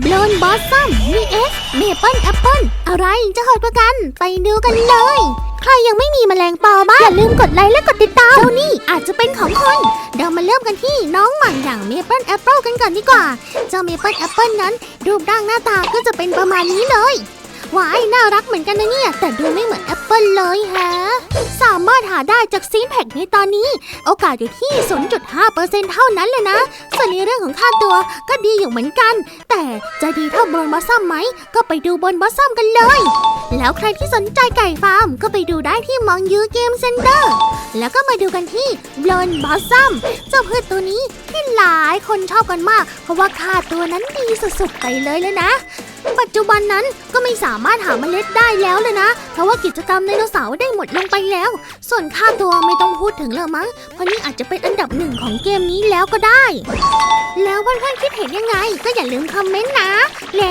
บลอนบอสซัม vs เอชเมเปิลแอปเปิลอะไรจะโหดกว่ากัน ไปดูกันเลย ใครยังไม่มีแมลงปอบ้างอย่าลืมกดไลค์และกดติดตามเจ้านี่อาจจะเป็นของคนเรามาเริ่มกันที่น้องใหม่อย่างเมเปิลแอปเปิลกันก่อนดีกว่า เจ้าเมเปิลแอปเปิลนั้น รูปร่างหน้าตาก็จะเป็นประมาณนี้เลยว้ายน่ารักเหมือนกันนะเนี่ย แต่ดูไม่เหมือนแอปเปิลเลยแฮะามารถหาได้จากซีนแพ็กในตอนนี้ โอกาสอยู่ที่ 0.5%เท่านั้นเลยนะ ส่วนในเรื่องของค่าตัวก็ดีอยู่เหมือนกัน แต่จะดีเท่าบนบอสซัมไหม ก็ไปดูบนบอสซัมกันเลย แล้วใครที่สนใจไก่ฟาร์ม ก็ไปดูได้ที่มองยูเกมเซ็นเตอร์ แล้วก็มาดูกันที่บลอนบอสซัมเจ้าพืชตัวนี้ที่หลายคนชอบกันมาก เพราะว่าค่าตัวนั้นดีสุดๆไปเลยเลยนะ ปัจจุบันนั้นก็ไม่สามารถหาเมล็ดได้แล้วเลยนะ เพราะว่ากิจกรรมไดโนเสาร์ได้หมดลงไปแล้ว ส่วนค่าตัวไม่ต้องพูดถึงเลยมั้ง เพราะนี่อาจจะเป็นอันดับหนึ่งของเกมนี้แล้วก็ได้ แล้วเพื่อนๆคิดเห็นยังไง ก็อย่าลืมคอมเมนต์นะ และ